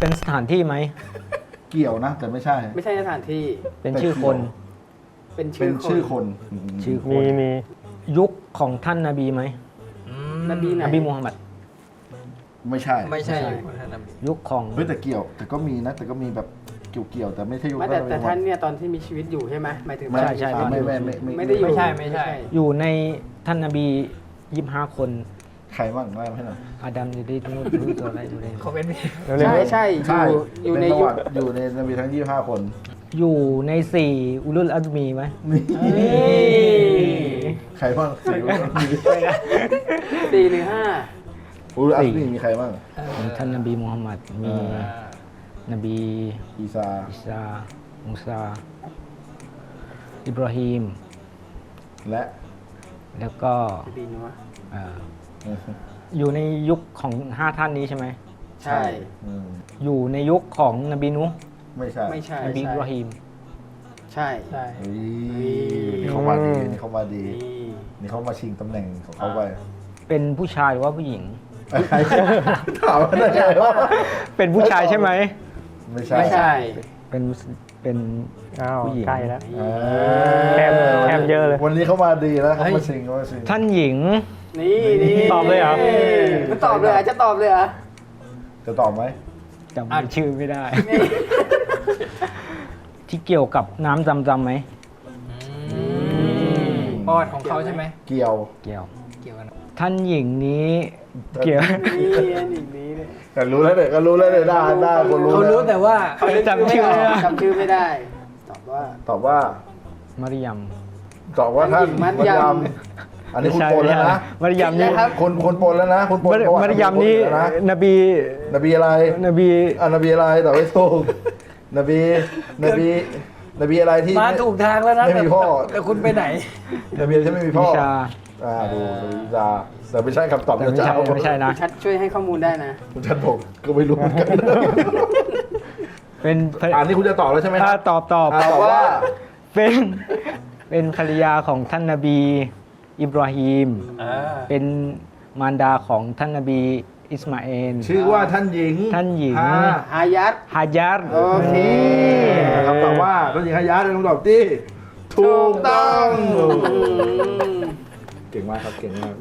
เป็นสถานที่ไหม เกี่ยวนะ แต่ไม่ใช่ ไม่ใช่สถานที่ เป็นชื่อคน เป็นเป็ชื่นอคนชื่อคนชื่อคมีน มียุคของท่านนบีไหมนบีไหนนบีมูฮัมหมัด ไม่ใช่ไม่ใช่ใช่ยุคของท่านนบียุคของเฮ้ยแต่เกี่ยว แต่ก็มีนะ แต่ก็มีแบบเกี่ยวเกี่ยวๆแต่ไม่ใช่ยุคไม่แต่นั้นแต่เลยท่านเนี่ยตอนที่มีชีวิตอยู่ใช่ไหมหมายถึงไม่ว่าใช่ไม่ไม่ไม่ไม่ไม่ได้อยู่ ไม่ใช่ไม่ใช่ อยู่ในท่านนบียี่ห้าคนใค รบ้างว่าให้หน่อยอาดัมอยู่ดีนู่นรู้ตัวอะไรอยู่ในเขาเป็นมีเร็วใช่ๆใช่อใช่ยู่อยู่ในเป็ประยุวัคติอยู่ในนบีทั้ง 25 คน อยู่ในสี่อุลุลอัซมีไหมใครบ้างสี่อุลอัซมีสี่หรือห้าอุลอัซมีมีใครบ้างมีท่านนบีมูฮัมหมัดมีอ่านบีอีซาอิสามูซา อิบราฮิมและ แล้วก็นบีนัวเอ่ออยู่ในยุคของห้าท่านนี้ใช่ไหม ใช่ อืมอยู่ในยุคของนบีนุห์ไม่ใช่ไม่ใช่นบีอิบราฮิม ใช่ใช่เฮ้ยนี่เขามาดีนี่เขามาดี นี่นี่เขามาชิงตำแหน่งของเขาไปเป็นผู้ชายหรือว่าผู้หญิงใครถามว่าได้ไงวะเป็นผู้ชายใช่ไหม ไม่ใช่ ไม่ใช่ เป็น เป็น อ้าวผู้หญิง ใกล้แล้วเออแคบแคบเยอะเลย วันนี้เขามาดีแล้วเขามาชิงเขามาชิง ท่านหญิง นี่นี่ตอบเลยเหรอ มันตอบเลยเหรอจะตอบเลยเหรอ จะตอบไหมจำชื่อไม่ได้ ที่เกี่ยวกับน้ำจำจำไหมประวัติของเขาใช่ไหม เกี่ยว เกี่ยว เกี่ยวกันท่านหญิงนี้เกี่ยวนี่อันนี้นี่เนี่ยแต่รู้แล้วเด็กก็รู้แล้วเด็กได้ได้คนรู้เขารู้แล้วแต่ว่าเขานึกจำชื่อไม่ได้จำชื่อไม่ได้ ตอบว่าตอบว่า มารยมตอบว่าท่านมัดยำมัดอันนี้คุณโปนแล้วนะมารยมนี่นะครับคุณคุณโปนแล้วนะคุณโปนมารประวัติมารยมนี่คุณโปแล้วนะนบี นบีอะไร นบีอ่านบีอะไรตอบไม่ถูกนบี นบี นบีอะไรที่มาถูกทางแล้วนะไม่มีพ่อแต่คุณไปไหนนบีที่ไม่มีพ่วิอชาอ่าดูดูวิชาแต่ไม่ใช่คำตอบแต่ไม่ใช่เจ้าไม่ใช่นะชัดช่วยให้ข้อมูลได้นะคุณชัดผมก็ไม่รู้เหมือนกันเป็นภรอันนี้คุณจะตอบแล้วใช่ไหมคอ่ารับตอบตอบอ่าตอบว่าเป็นเป็นภรรยาของท่านนบี อิบราฮิมเป็นมารดาของท่านนบี อิสมาเอล ชื่อว่าท่านหญิงท่านหญิง ฮาฮายัดฮายัดโอเคนะครับตอบว่าท่านหญิงฮายาเป็นคำตอบที่ถูกต้องอืมเก่งมากครับ เก่งมาก